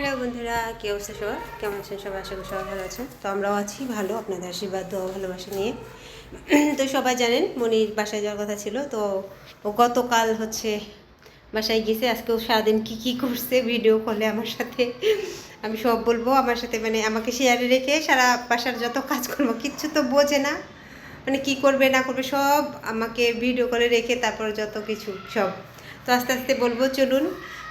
Hello বন্ধুরা, কি অবস্থা সবার? কেমন আছেন সবাই? আশা করি সবাই ভালো আছেন। তো আমরাও আছি ভালো, আপনাদের আশীর্বাদ, দোয়া, ভালোবাসা নিয়ে। তো সবাই জানেন, মনির বাসায় যাওয়ার কথা ছিল, তো ও গতকাল হচ্ছে বাসায় গেছে আজকেও সারাদিন কী কী করছে ভিডিও কলে আমার সাথে। আমি সব বলব, আমার সাথে মানে আমাকে শেয়ারে রেখে সারা বাসার যত কাজ করব, কিচ্ছু তো বোঝে না। মানে কি করবে, না করবে, সব আমাকে ভিডিও করে রেখে তারপর যত কিছু, সব। তো আস্তে আস্তে বলব, চলুন।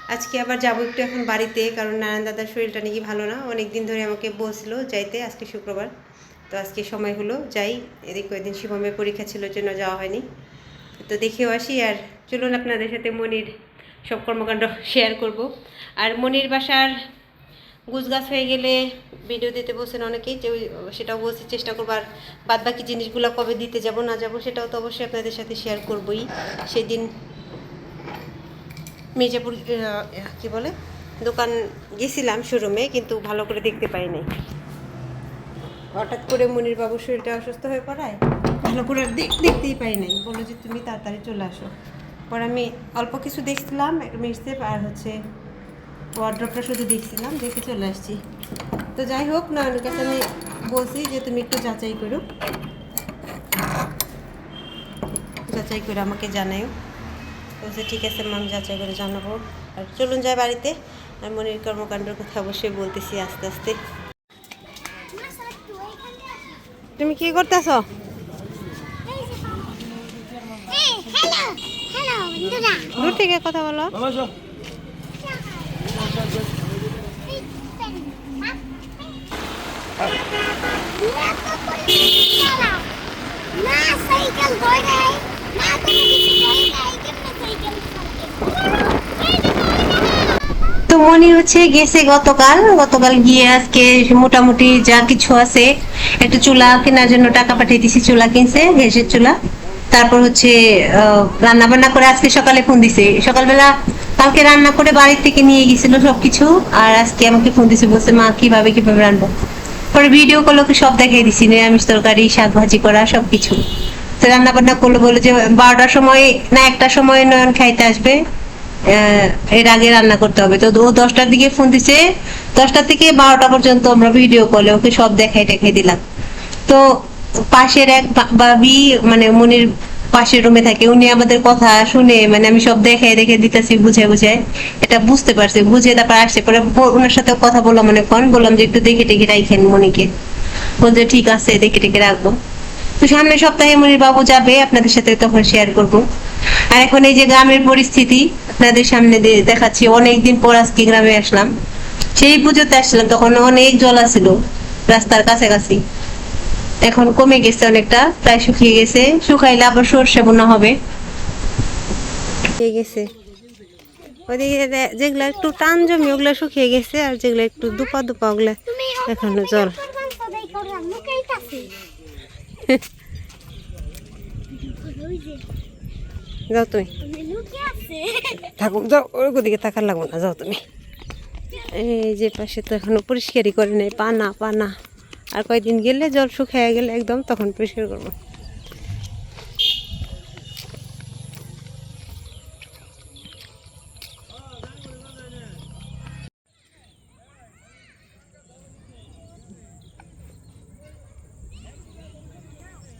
আজকে আবার যাব একটু এখন বাড়িতে, কারণ নারায়ণ দাদার শরীরটা নাকি ভালো না। অনেক দিন ধরে আমাকে বলছিল যাইতে আজকে শুক্রবার। তো আজকে সময় হলো, যাই। এদিক কয়েকদিন শিবমের পরীক্ষা ছিল, জন্য যাওয়া হয়নি। তো দেখেও আসি আর চলুন আপনাদের সাথে মনির সব কর্মকাণ্ড শেয়ার করব। আর মনির বাসার গুছগাছ হয়ে গেলে ভিডিও দিতে বলছেন অনেকেই, যে ওই- সেটাও বলছি, চেষ্টা করব। আর বাদ বাকি জিনিসগুলো কবে দিতে যাব, না যাব, সেটাও তো অবশ্যই আপনাদের সাথে শেয়ার করবই। সেদিন মির্জাপুর কি বলে, দোকান গেছিলাম শোরুমে কিন্তু ভালো করে দেখতে পাই নাই হঠাৎ করে মনির বাবুর শরীরটা অসুস্থ হয়ে পড়ায়, ভালো করে দেখতেই পাই নাই বলল যে, তুমি তাড়াতাড়ি চলে আসো। পরে আমি অল্প কিছু দেখছিলাম মিক্সেপ আর হচ্ছে ওয়ার্ড্রপটা শুধু দেখছিলাম, দেখে চলে আসছি। তো যাই হোক না কাছে আমি বলছি যে, তুমি একটু যাচাই করো। যাচাই করে আমাকে জানাইও বলছে, ঠিক আছে ম্যাম যাচাই করে জানাব। আর চলুন যাই বাড়িতে। আর মনির কর্মকাণ্ডের কথা অবশ্যই বলতেছি আস্তে আস্তে। তুমি কি করতেছ? দূর থেকে কথা বলো। না সাইকেল ধরে না কোনো কিছু তো মনি হচ্ছে গেছে গতকাল। গতকাল গিয়ে আজকে মোটামুটি যা কিছু আছে চুলা কেনার জন্য টাকা পাঠিয়ে দিছি, চুলা কিনছে, গ্যাসের চুলা। তারপর হচ্ছে রান্না বান্না করে আজকে সকালে ফোন দিছে। সকালবেলা কালকে রান্না করে বাড়ির থেকে নিয়ে গেছিল সবকিছু, আর আজকে আমাকে ফোন দিছে, বলছে, মা, কীভাবে কীভাবে রান্নবো পরে ভিডিও করল কি সব দেখিয়ে দিছি, নিরামিষ তরকারি শাক ভাজি করা, সবকিছু। রান্না বান্না করল বলে যে, বারোটার সময় না একটা সময় নয়ন খাইতে আসবে। এর আগে রান্না করতে হবে। তো ও দশটার দিকে ফোন দিছে। দশটা থেকে বারোটা পর্যন্ত আমরা ভিডিও কলে ওকে সব দেখাই দেখাই দিলাম। তো পাশের এক বা- ভাবি মানে মনির পাশের রুমে থাকে, উনি আমাদের কথা শুনে মানে আমি সব দেখাই দেখে দিতেছি বুঝে বুঝে এটা বুঝতে পারছি, বুঝে তারপর আসছে। পরে ওনার সাথে কথা বললাম অনেকক্ষণ। বললাম যে, একটু দেখে টেকে রাখেন মনিকে। বলছে, ঠিক আছে, দেখে টেকে রাখব। তো সামনের সপ্তাহে মনির বাবু যাবে আপনাদের সাথে তখন শেয়ার করব। আর এখন এই যে গ্রামের পরিস্থিতি আপনাদের সামনে দিয়ে দেখাচ্ছি অনেকদিন পর আজকে গ্রামে আসলাম। সেই পুজোতে আসলাম তখন অনেক জল আছিল রাস্তার কাছাকাছি। এখন কমে গেছে অনেকটা প্রায় শুকিয়ে গেছে শুকাইলে আবার সর্ষে বোনা হবে। গেছে। ওদিকে যেগুলো একটু টান জমি ওগুলো শুকিয়ে গেছে আর যেগুলো একটু দুপা দুপা ওগুলো তুমি এখনও জল যাও তুমি। থাকুক যাও ওর দিকে থাকার লাগবো না, যাও তুমি। এই যে পাশে তো এখনও পরিষ্কারই করে নেই, পানা পানা। আর কয়েকদিন গেলে জল শুকিয়ে গেলে একদম তখন পরিষ্কার করব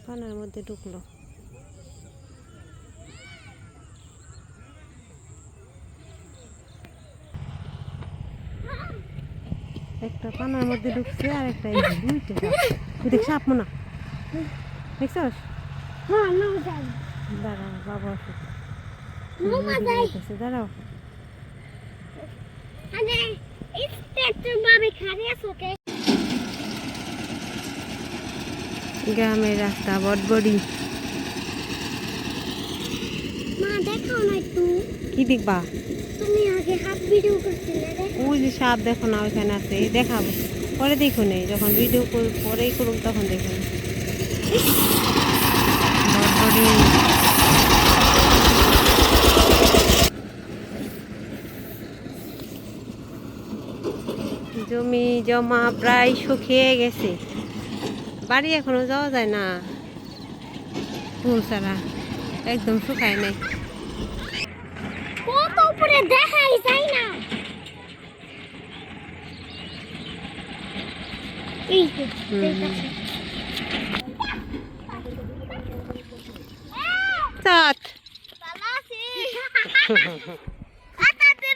পানার মধ্যে ঢুকলো একটা পানার মধ্যে ঢুকছে আর একটা দুইটা তুই দেখ সাপ মনে দেখছস। দাঁড়াও বাবা যাই। দাঁড়াও আরে, খারে আছো কে? গ্রামের রাস্তা বটবড়ি। মা, দেখাও না একটু। কি দেখবা? তুমি আগে হাত ভিডিও করছিলে, ওই যে সাপ দেখো না ওইখানে আছে। দেখাবো। পরে দেখো নেই যখন ভিডিও পরেই করুন তখন দেখো না। বটবড়ি। জমি জমা প্রায় শুকিয়ে গেছে। বাড়ি এখনও যাওয়া যায় না। ফুল ছাড়া একদম শুকায় নাই। কত উপরে দেখাই যায় না। এই যে এই পাশে। চাঁদ। ভালো আছি। আতাতে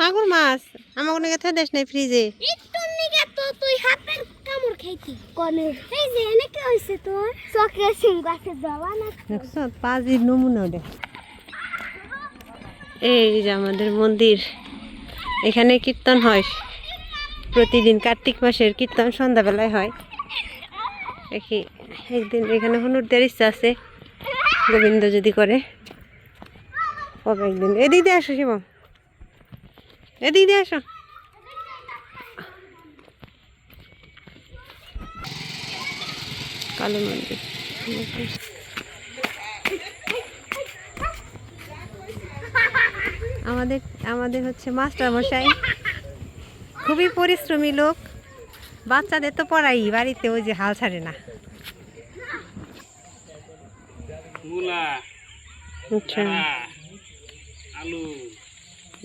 মাগুর মাছ। আমার কোনো কথা দেশ নেই ফ্রিজে। একটু নিগে তো তুই হাতের কামড় খাইতি কনে। এই যে এনে কি হইছে তোর? চক্রে সিং গাছে যাওয়া না দেখছ পাজির নমুনা ওটা। এই যে আমাদের মন্দির। এখানে কীর্তন হয়। প্রতিদিন কার্তিক মাসের কীর্তন সন্ধ্যাবেলায় হয়। দেখি একদিন এখানে হনুর হনুরদের ইচ্ছা আছে। গোবিন্দ যদি করে কবে একদিন। এদিক দিয়ে আসো শিবম। এদিক দিয়ে আসো। কালী মন্দির। আমাদের আমাদের হচ্ছে মাস্টার মশাই। খুবই পরিশ্রমী লোক। বাচ্চাদের তো পড়াই বাড়িতে ওই যে হাল ছাড়ে না। আচ্ছা।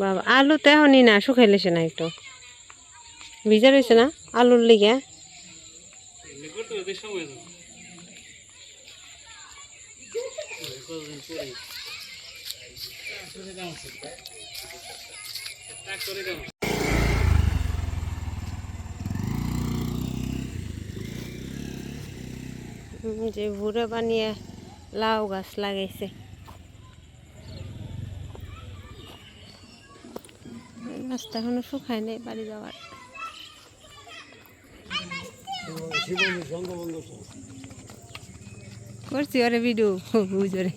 বাবা আলু তো এখনই না শুকাইলেছে না একটু। ভিজা রয়েছে না আলুর লিগে এগুলো করতে ওদের সময় তো কতদিন পরে করে যে ভুড়ে বানিয়ে লাউ গাছ লাগাইছে। গাছটা এখনও শুকায় নেই বাড়ি যাওয়ার। করছি ওরে ভিডিও বুঝরে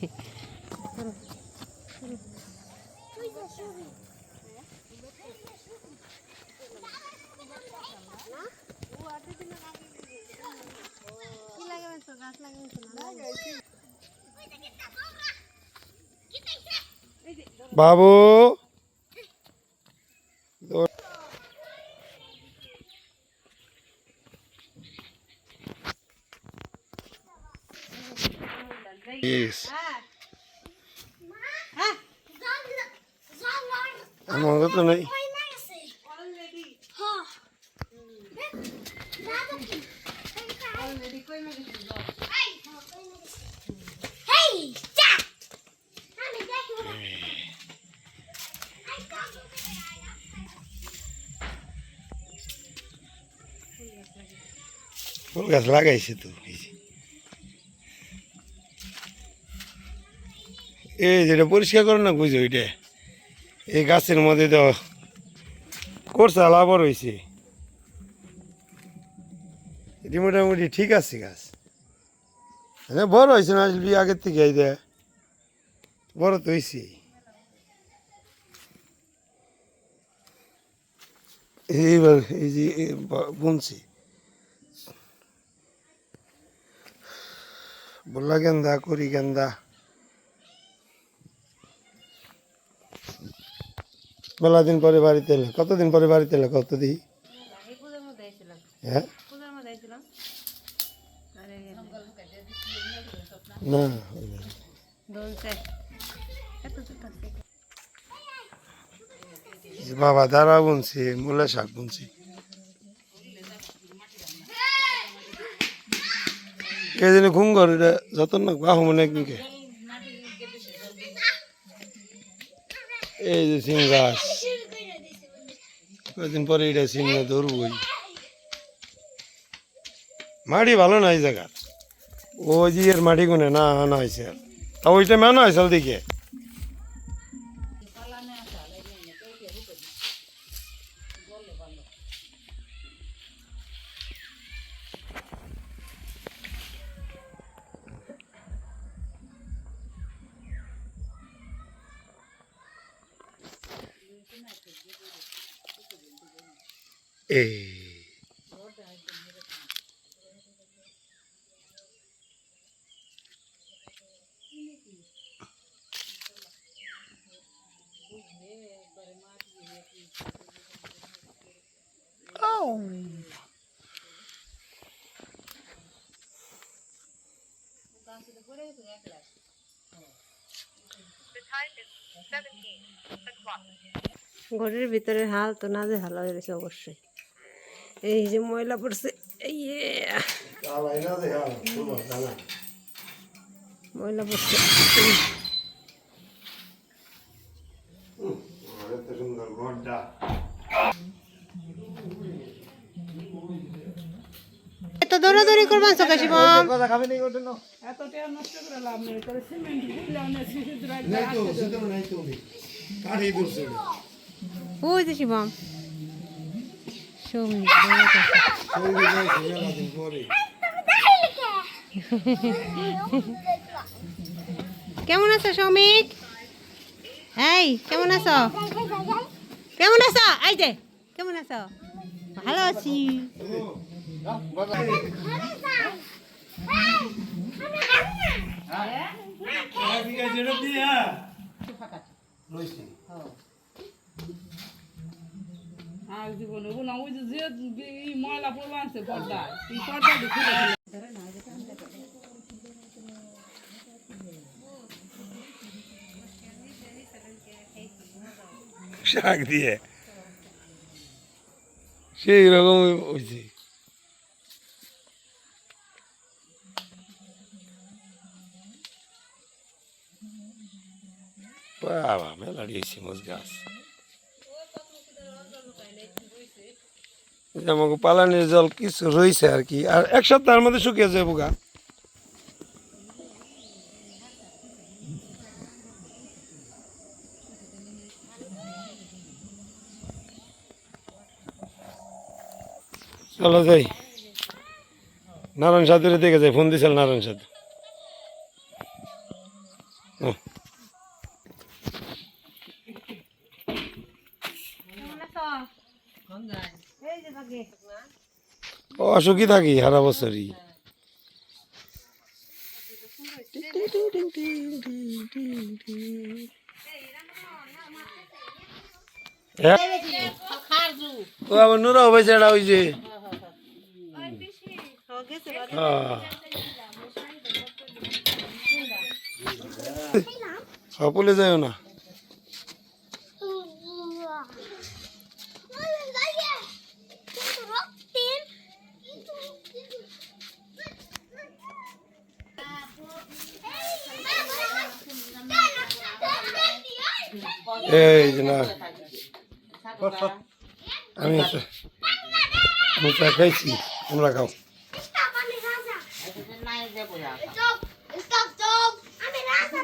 বাবু! Yes. আমার তো নাই Hey, Jack! আমি দেখি ফুল গাছ লাগাইছে তো এই যেটা পরিষ্কার করো না বুঝো ওইটা? এই গাছের মধ্যে তো করছে লাভর হয়েছে এটি মোটামুটি ঠিক আছে গাছ। হ্যাঁ বড় হয়েছে না আসলে আগের থেকে এই দে বড় তো হয়েছে এইবার এই যে বুনছি। বললা গেন্দা, করি গেন্দা। মেলা দিন পরে বাড়িতে এলে। কতদিন পরে বাড়িতে এলে কত দিই? হ্যাঁ? না বাবা দাঁড়া বুনছি, মূলা শাক বুনছি। কে জানি ঘুম ঘর যতন না বাহু মনে একদিনকে। এই যে সিম গাছ। কয়েকদিন পরে এটা সিম ধরবই। মাটি ভালো না এই জায়গা ওই যে এর মাটি গুনে না আনা হয়েছে। তা ওইটা মানা হয়েছে দিকে ঘরের ভিতরে হাল তো না যে ভালো হয়ে গেছে অবশ্যই। এই যে ময়লা পড়ছে এই ময়লা পড়ছে এত দৌড়াদৌড়ি করবেন সকাল শিবম? কথা খাবে নেই ওটা না। এত টাকা নষ্ট করে লাভ নেই করে সিমেন্টগুলো অনেক শিশু নাই তো সেটা নাই তো কাঠে দূরছে ওই যে শিবম সৌমিক সেই দিকে মেলা দিন পরে কেমন আছো সৌমিক? এই কেমন আছো? কেমন আছো? এই যে কেমন আছো? ভালো আছি। আর ওই যে ময়লা পড়বা আছে পর্দা এই পর্দা দেখে শাক দিয়ে। সেই রকম হয়েছে। বাবা, মেলা দিয়েছি মোজ গাছ এই যে পালানির জল কিছু রয়েছে আর কি। আর এক সপ্তাহের মধ্যে শুকিয়ে যাব গা। চলো যাই। নারায়ণ সাধুরে দেখে যাই, ফোন দিছিল নারায়ণ সাধু। অসুখী থাকি সারা বছরই? ও আবার নুরা হবে সেটা ওই। সকলে যাও না এই যে না। আমি আমি চা খাইছি তোমরা খাও। Stop, stop! আমি রাস্তা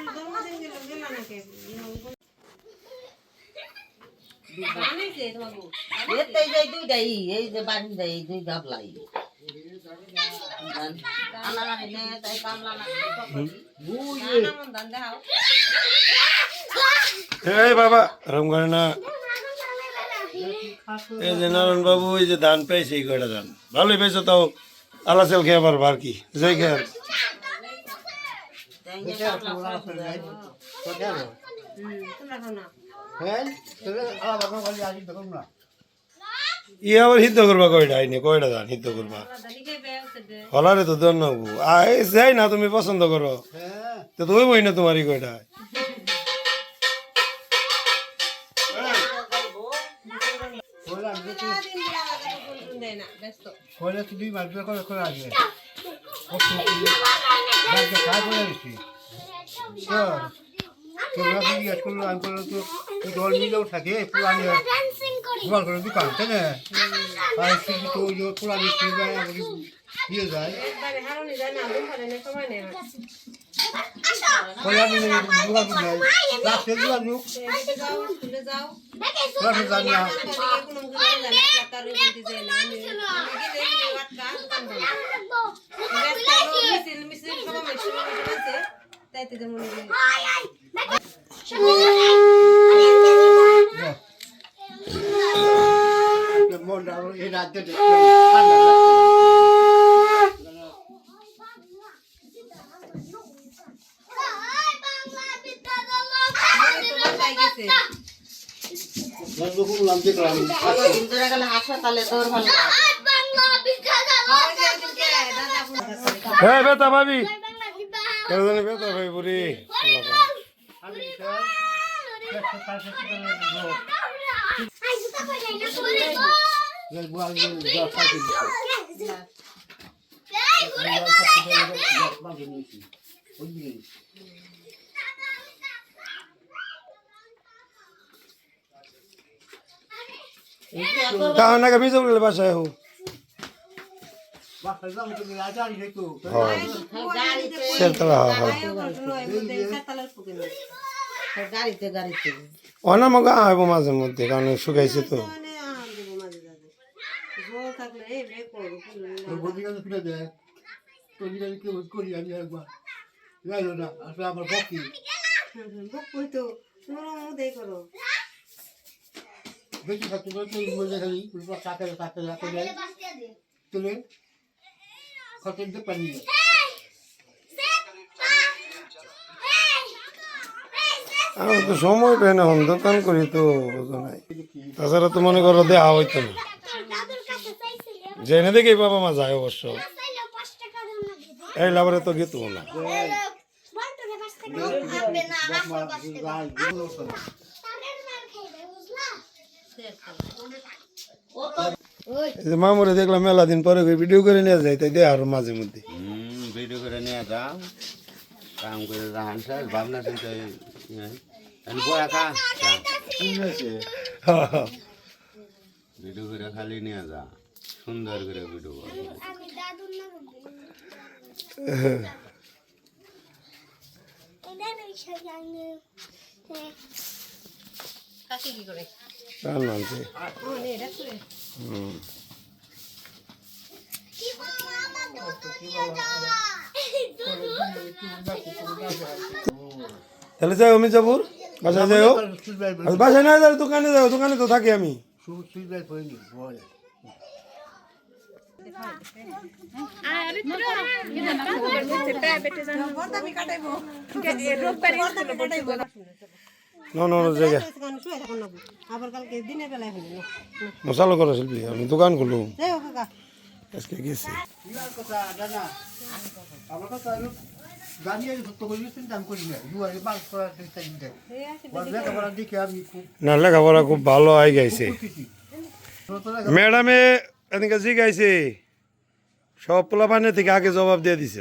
এতেই যাই দুইটাই এই যে বাড়ি এই দুই গাবলাই আনারানি নে তাই কামলা না এই বাবা রম করে না। এই যে নারায়ণ বাবু ওই যে ধান পেয়েছে এই কয়টা ধান? ভালোই পেয়েছ তাও আলা চাল খেয়ে পারব আর কি? যাই খেয়ে ই আবার সিদ্ধ করবা কয়টা? আইনে কয়টা ধান সিদ্ধ করবা? হলারে তো দন নবু আই যাই না তুমি পছন্দ করো। তো তুই বই না তোমারই কয়টা কয়লা তুমি মারবে করে করে আসবে। কাজ করে দিচ্ছি তোমরা কি জিজ্ঞেস করল আমি করল তো এই জল মিলেও থাকে পুরানি ডান্সিং করে। দোকান তাই না? আর শুধু তো ওই পুরানি দিয়ে যায়। কয়লা মিলে জোগাড় করে যায় রাস্তায় জোগাড় লোক রাস্তায় জানি না মন এই রাজ্যে হ্যাঁ বেতা ভাবি। কেন জানি বেতা ভাই বুড়ি। আমি স্যার একশো পাঁচশো টাকা লোক Ay, tú te acuerdas, no যে গোয়াল জল খাইতে দিচ্ছে এই ঘুরে জল খাইতে দিলে জল মাঝে নিয়েছি ওই দিকে কাহা নাকি ভিজে উঠলে বাসায় হো বাসায় যাব তুমি আজান দেখো গাড়িতে গাড়িতে অনাম গা হইব মাঝে মধ্যে, কারণ শুকাইছে তো। বদিকে ফিরে দেয় তোর দিকে কেউ করি আমি একবার জানো না আসলে আমার বকি বেশি খাচ্ছি খালি কাকে কাকে কাকে দেয়? তুলে। খরচ দিতে পারি আমি তো সময় পাই না হন দোকান করি তো নাই। তাছাড়া তো মনে করো দেহা হইতো না। জেনে দেখেই বাবা মা যায় অবশ্য। এই লাভরে তো গেতো না বন্টনে পাঁচ টাকা হবে না আমার পাঁচ টাকা তাদের মার খাইবে বুঝলা এই যে মামুরে দেখলাম মেলা দিন পরে ভিডিও করে নিয়ে যায় তাই দেয় আরও মাঝে মধ্যে। হুম ভিডিও করে নিয়ে যাও। কাম করে রাহান স্যার ভাবনা চিন্তা বয়া কা ভিডিও করে খালি নিয়ে যা। সুন্দর করে ভিডিও কর। নেই সাজানো কার? তাহলে যাই আমি যাব। বাসায় যাই বাসায় না যাই দোকানে যাও, দোকানে তো থাকি আমি। সুইজার মশালো করো শিল্পী আমি দোকান খুলু আজকে গেছি। না লেখাপড়া খুব না লেখাপড়া খুব ভালো আই গাইছে। ম্যাডামে এদিকে জি গাইছে। সব পোলা পানি থেকে আগে জবাব দিয়ে দিছে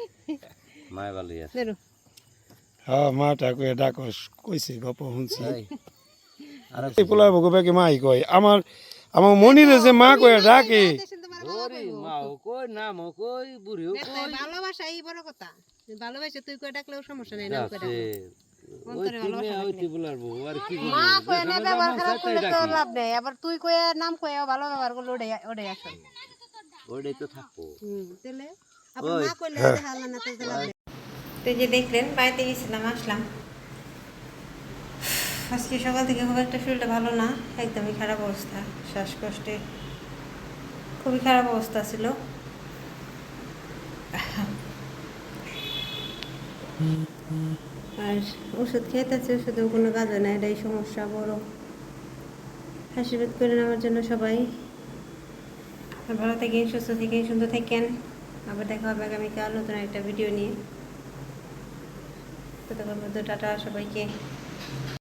মায় আছে। হ্যাঁ মা ঠাকুর ডাকস কইছে গপ শুনছি। এই পোলার মাই কয়? আমার আমার মনিরে যে মা কয়ে ডাকে। ওরে মা ও কই নাম ও কই বুড়ি কথা। ভালোবাসা তুই কয়ে ডাকলেও সমস্যা নেই না আর ডাকি। আবার তুই কয়ে নাম কয়ে ভালো ব্যবহার করলে ওটাই ওটাই আসল। ওইটাই তো থাকব। তাহলে? আবার মা কইলে না তো নেই। তো যে দেখলেন, বাড়িতে গেছিলাম, আসলাম। আজকে সকাল থেকে খুব একটা শরীরটা ভালো না, একদমই খারাপ অবস্থা, শ্বাসকষ্টে খুবই খারাপ অবস্থা ছিল। আর ওষুধ খেতেছে, ওষুধেও কোনো কাজ হয় না এটাই সমস্যা, বড়। আশীর্বাদ করেন আমার জন্য সবাই। ভালো থাকেন, সুস্থ থাকেন, সুন্দর থাকেন। আবার দেখা হবে আগামীকাল নতুন একটা ভিডিও নিয়ে। ততক্ষণ পর্যন্ত টাটা সবাইকে।